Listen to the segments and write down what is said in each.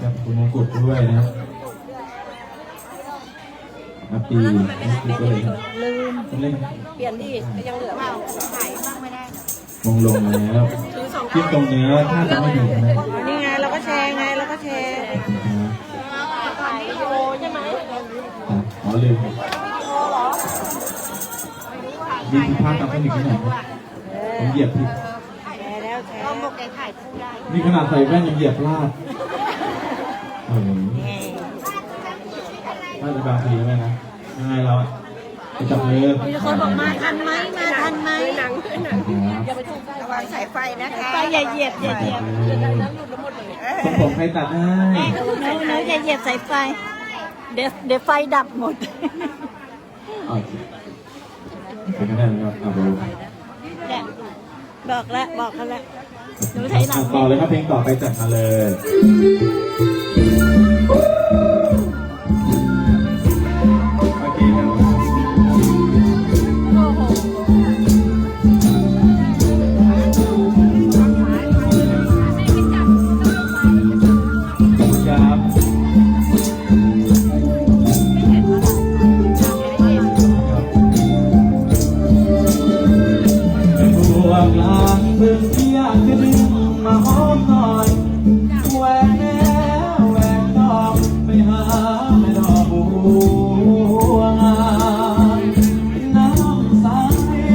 ครับคุณมงกุฎด้วยนะครับครับปีนี่คือก็เลยครับลืมผมเล่นเปลี่ยนดิก็ยังเหลืออยู่มงลงแล้วคลิปตรงเนื้อถ้าจะไม่มีนะนี่ไงเราก็แชร์ไงเราก็แชร์ถ่ายวิดีโอใช่ไหมอ๋อลืมมีผิดพลาดทางเทคนิคที่ไหนครับผมเหยียบผิดแชร์แล้วแชร์ก็บอกแกถ่ายคู่ได้นี่ขนาดใส่แว่นยังเหยียบพลาดโอ้โห น่าจะบางทีไหมนะยังไงเราจับมือมีคนบอกมาทันไหมมาทันไหมหนังครับระวังสายไฟนะคะไปอย่าเหยียบอย่าเหยียบผมผมใครตัดให้หนูหนูอย่าเหยียบสายไฟ เดี๋ยวเดี๋ยวไฟดับหมดโอเคไปกันได้นะครับเอาไปดูเนี่ยบอกแล้วบอกเขาแล้ว หนูใช้หนัอะต่อเลยครับเพลงต่อไปจัดมาเลยโอเคครับครับเป็นพวกหลาน เพิ่งเที่ยงจะดึงมาหอมหน่อยแหวกแนแหวกนอกไปหาแม่ดอกบัวงามน้ำใส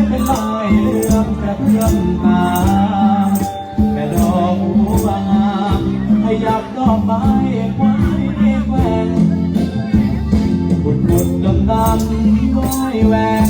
เป็นลายเลื่อมแค่เพื่อนตาแม่ดอกบัวงามให้ยับดอกไม้ไว้แกว่งบุดบุดดำดำก้อยแหวก